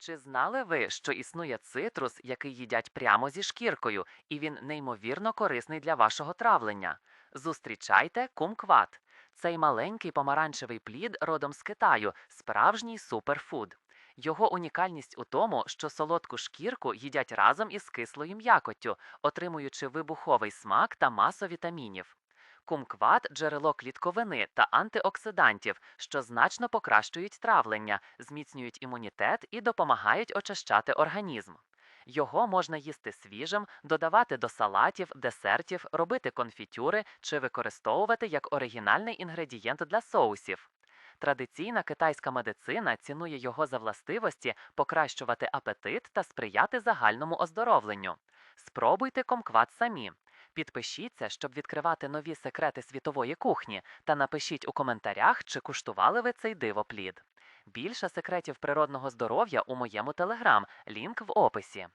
Чи знали ви, що існує цитрус, який їдять прямо зі шкіркою, і він неймовірно корисний для вашого травлення? Зустрічайте кумкват. Цей маленький помаранчевий плід родом з Китаю, справжній суперфуд. Його унікальність у тому, що солодку шкірку їдять разом із кислою м'якоттю, отримуючи вибуховий смак та масу вітамінів. Кумкват джерело клітковини та антиоксидантів, що значно покращують травлення, зміцнюють імунітет і допомагають очищати організм. Його можна їсти свіжим, додавати до салатів, десертів, робити конфітюри чи використовувати як оригінальний інгредієнт для соусів. Традиційна китайська медицина цінує його за властивості покращувати апетит та сприяти загальному оздоровленню. Спробуйте комкват самі. Підпишіться, щоб відкривати нові секрети світової кухні, та напишіть у коментарях, чи куштували ви цей дивоплід. Більше секретів природного здоров'я у моєму телеграм, лінк в описі.